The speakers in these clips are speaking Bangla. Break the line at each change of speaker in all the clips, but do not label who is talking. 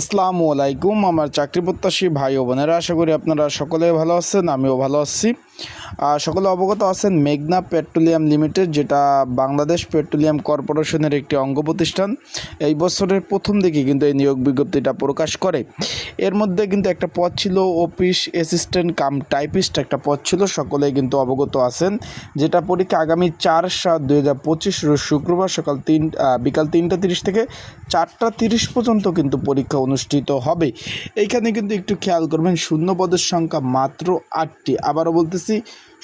আসসালামু আলাইকুম, আমার চাকরি প্রত্যাশী ভাই ও বোনেরা। আশা করি আপনারা সকলে ভালো আছেন, আমিও ভালো আছি। সকলে অবগত আছেন মেঘনা পেট্রোলিয়াম লিমিটেড, যেটা বাংলাদেশ পেট্রোলিয়াম কর্পোরেশনের একটি অঙ্গ প্রতিষ্ঠান। এই বছরের প্রথম দিকে কিন্তু এই নিয়োগ বিজ্ঞপ্তিটা প্রকাশ করে। এর মধ্যে কিন্তু একটা পদ ছিল অফিস অ্যাসিস্ট্যান্ট কাম টাইপিস্ট একটা পদ ছিল, সকলেই কিন্তু অবগত আছেন। যেটা পরীক্ষা আগামী চার সাত দুই হাজার পঁচিশ শুক্রবার সকাল তিন বিকাল তিনটা তিরিশ থেকে চারটা তিরিশ পর্যন্ত কিন্তু পরীক্ষা অনুষ্ঠিত হবে। এইখানে কিন্তু একটু খেয়াল করবেন, শূন্য পদের সংখ্যা মাত্র আটটি। আবারও বলতেছি শূন্য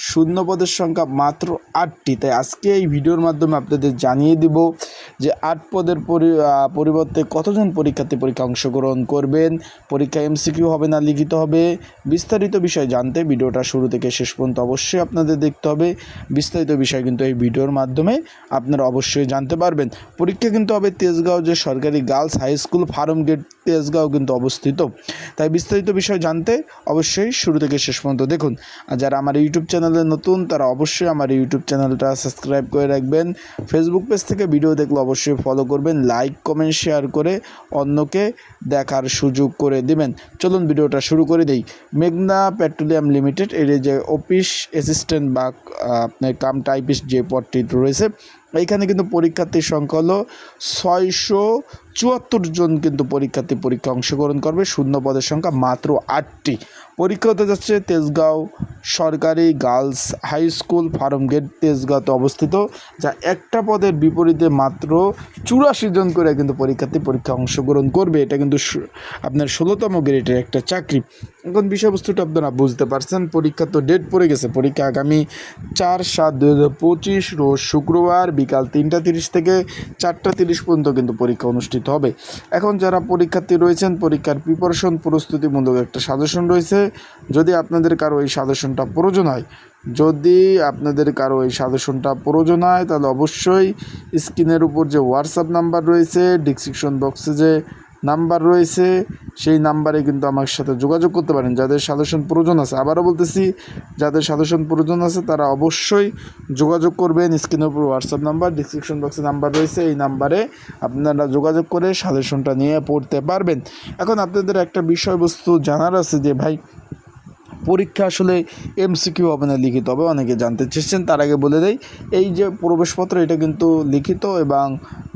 পদের সংখ্যা মাত্র আটটি। তাই আজকে এই ভিডিওর মাধ্যমে আপনাদের জানিয়ে দিব যে আট পদের পরি- পরিবর্তে কতজন পরীক্ষার্থী পরীক্ষা অংশগ্রহণ করবেন, পরীক্ষা এমসিকিউ হবে না, লিখিত হবে। বিস্তারিত বিষয় জানতে ভিডিওটা শুরু থেকে শেষ পর্যন্ত অবশ্যই আপনাদের দেখতে হবে। বিস্তারিত বিষয় কিন্তু এই ভিডিওর মাধ্যমে আপনারা অবশ্যই জানতে পারবেন। পরীক্ষা কিন্তু হবে তেজগাঁও যে সরকারি girls high school farm gate Tejgaon কিন্তু অবস্থিত। তাই বিস্তারিত বিষয় জানতে অবশ্যই শুরু থেকে শেষ পর্যন্ত দেখুন। আর যারা আমার ইউটিউব চ্যানেলে নতুন, তারা অবশ্যই আমার ইউটিউব চ্যানেলটা সাবস্ক্রাইব করে রাখবেন। ফেসবুক পেজ থেকে ভিডিও দেখলে অবশ্যই ফলো করবেন লাইক কমেন্ট শেয়ার করে অন্যকে দেখার সুযোগ করে দিবেন। চলুন ভিডিওটা শুরু করে দেই। মেঘনা পেট্রোলিয়াম লিমিটেড, এর যে অফিস অ্যাসিস্ট্যান্ট বা আপনার কাম টাইপিস্ট যে পদটি রয়েছে এইখানে কিন্তু পরীক্ষার্থীর সংখ্যা হলো ছয়শো চুয়াত্তর জন কিন্তু পরীক্ষার্থী পরীক্ষা অংশগ্রহণ করবে। শূন্য পদের সংখ্যা মাত্র আটটি। পরীক্ষা হতে যাচ্ছে তেজগাঁও সরকারি girls high school farm gate তেজগাঁওতে অবস্থিত, যা একটা পদের বিপরীতে মাত্র চুরাশি জন করে কিন্তু পরীক্ষার্থী পরীক্ষা অংশগ্রহণ করবে। এটা কিন্তু আপনার ষোলোতম গ্রেডের একটা চাকরি। এখন বিষয়বস্তুটা আপনারা বুঝতে পারছেন, পরীক্ষা তো ডেট পড়ে গেছে। পরীক্ষা আগামী চার সাত দু হাজার পঁচিশ রোজ শুক্রবার বিকাল তিনটা তিরিশ থেকে চারটা তিরিশ পর্যন্ত কিন্তু পরীক্ষা অনুষ্ঠিত হবে। এখন যারা পরীক্ষার্থী রয়েছেন, পরীক্ষার প্রিপারেশন প্রস্তুতিমূলক একটা সাজেশন রয়েছে। যদি আপনাদের কারও এই সাজেশনটা প্রয়োজন হয়, যদি আপনাদের কারও এই সাজেশনটা প্রয়োজন হয়, তাহলে অবশ্যই স্ক্রিনের উপর যে হোয়াটসঅ্যাপ নাম্বার রয়েছে ডিসক্রিপশন বক্সে যে নাম্বার রয়েছে, সেই নাম্বারে কিন্তু আমার সাথে যোগাযোগ করতে পারেন। যাদের সাজেশন প্রয়োজন আছে, আবারও বলতেছি, যাদের সাজেশন প্রয়োজন আছে, তারা অবশ্যই যোগাযোগ করবেন। স্ক্রিনের উপর হোয়াটসঅ্যাপ নাম্বার ডিসক্রিপশন বক্সে নাম্বার রয়েছে, এই নাম্বারে আপনারা যোগাযোগ করে সাজেশনটা নিয়ে পড়তে পারবেন। এখন আপনাদের একটা বিষয়বস্তু জানার আছে যে, ভাই পরীক্ষা আসলে এমসিকিউ হবে না লিখিত হবে, অনেকে জানতে চেয়েছেন। তার আগে বলে দেয় এই যে প্রবেশপত্র, এটা কিন্তু লিখিত এবং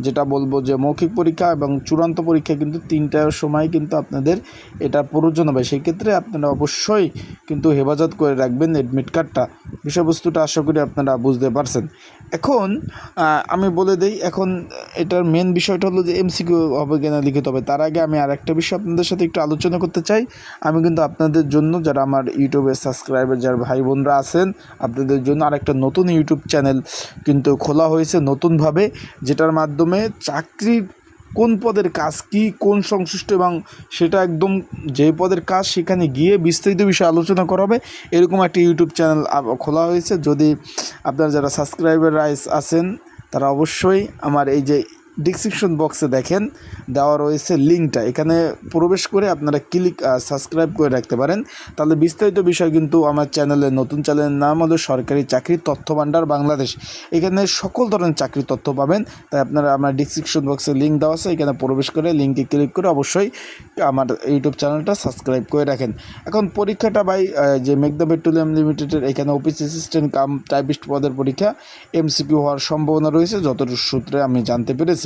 যেটা বলব যে মৌখিক পরীক্ষা এবং চূড়ান্ত পরীক্ষা কিন্তু তিনটার সময় কিন্তু আপনাদের এটা প্রয়োজন হবে। সেই ক্ষেত্রে আপনারা অবশ্যই কিন্তু হেফাজত করে রাখবেন অ্যাডমিট কার্ডটা বিষয়বস্তুটা আশা করি আপনারা বুঝতে পারছেন। এখন আমি বলে দেই, এখন এটার মেন বিষয়টা হলো যে এমসিকিউ হবে কিনা লিখিত হবে। তার আগে আমি আর একটা বিষয় আপনাদের সাথে একটু আলোচনা করতে চাই। আমি কিন্তু আপনাদের জন্য যারা আমার ইউটিউবে সাবস্ক্রাইবার যারা ভাই বোনরা আছেন, আপনাদের জন্য আরেকটা নতুন ইউটিউব চ্যানেল কিন্তু খোলা হয়েছে নতুনভাবে, যেটার মাধ্যমে চাকরির কোন পদের কাজ, কি, কোন সংশ্লিষ্ট এবং সেটা একদম যে পদের কাজ সেখানে গিয়ে বিস্তারিত বিষয়ে আলোচনা করা হবে। এরকম একটা ইউটিউব চ্যানেল খোলা হয়েছে। যদি আপনারা যারা সাবস্ক্রাইবার আছেন, তারা অবশ্যই আমার এই যে ডিসক্রিপশন বক্সে দেখেন দেওয়া রয়েছে লিঙ্কটা এখানে প্রবেশ করে আপনারা ক্লিক সাবস্ক্রাইব করে রাখতে পারেন। তাহলে বিস্তারিত বিষয় কিন্তু আমার চ্যানেলের নতুন চ্যানেলের নাম হলো সরকারি চাকরি তথ্য ভাণ্ডার বাংলাদেশ। এখানে সকল ধরনের চাকরি তথ্য পাবেন। তাই আপনারা আমার ডিসক্রিপশন বক্সে লিঙ্ক দেওয়া আছে। এখানে প্রবেশ করে লিঙ্কে ক্লিক করে অবশ্যই আমার ইউটিউব চ্যানেলটা সাবস্ক্রাইব করে রাখেন। এখন পরীক্ষাটা আহ, যে মেঘদা পেট্রোলিয়াম লিমিটেডের এখানে অফিস অ্যাসিস্ট্যান্ট কাম টাইপিস্ট পদের পরীক্ষা এমসিকিউ হওয়ার সম্ভাবনা রয়েছে। যতটুকু সূত্রে আমি জানতে পেরেছি।